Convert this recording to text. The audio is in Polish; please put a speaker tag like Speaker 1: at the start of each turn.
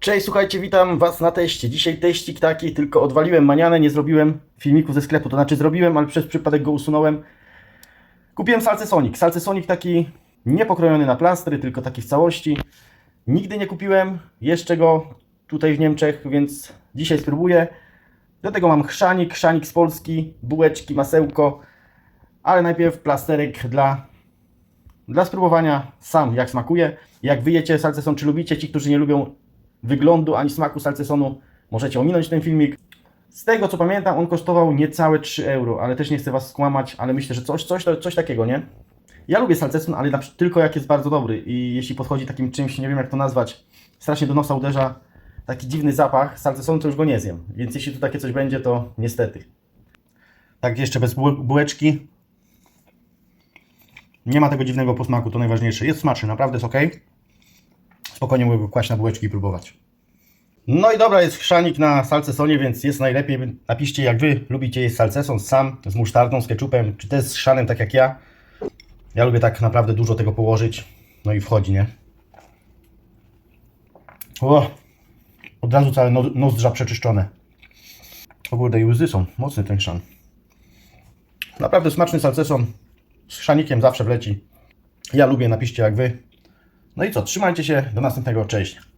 Speaker 1: Cześć, słuchajcie, witam Was na teście. Dzisiaj teścik taki, tylko odwaliłem manianę, nie zrobiłem filmiku ze sklepu, to znaczy zrobiłem, ale przez przypadek go usunąłem. Kupiłem salce Sonic. Salce Sonic taki niepokrojony na plastry, tylko taki w całości. Nigdy nie kupiłem jeszcze go tutaj w Niemczech, więc dzisiaj spróbuję. Do tego mam chrzanik, chrzanik z Polski, bułeczki, masełko, ale najpierw plasterek dla dla spróbowania sam, jak smakuje. Jak wyjecie salceson, czy lubicie, ci, którzy nie lubią wyglądu ani smaku salcesonu, możecie ominąć ten filmik. Z tego co pamiętam, on kosztował niecałe 3 euro, ale też nie chcę Was skłamać, ale myślę, że coś, coś, coś takiego, nie? Ja lubię salceson, ale tylko jak jest bardzo dobry i jeśli podchodzi takim czymś, nie wiem jak to nazwać, strasznie do nosa uderza taki dziwny zapach, salcesonu to już go nie zjem, więc jeśli tu takie coś będzie, to niestety. Tak jeszcze bez buł- bułeczki, nie ma tego dziwnego posmaku, to najważniejsze. Jest smaczny, naprawdę jest ok. Spokojnie mogę go kłaść na bułeczki i próbować. No i dobra, jest chrzanik na salcesonie, więc jest najlepiej. Napiszcie, jak Wy lubicie jeść salceson sam, z musztardą, z ketchupem, czy też z chrzanem, tak jak ja. Ja lubię tak naprawdę dużo tego położyć. No i wchodzi, nie? O, od razu całe no, nozdrza przeczyszczone. O kurde, i łzy są. Mocny ten chrzan. Naprawdę smaczny salceson z chrzanikiem zawsze wleci. Ja lubię, napiszcie jak wy. No i co, trzymajcie się, do następnego, cześć.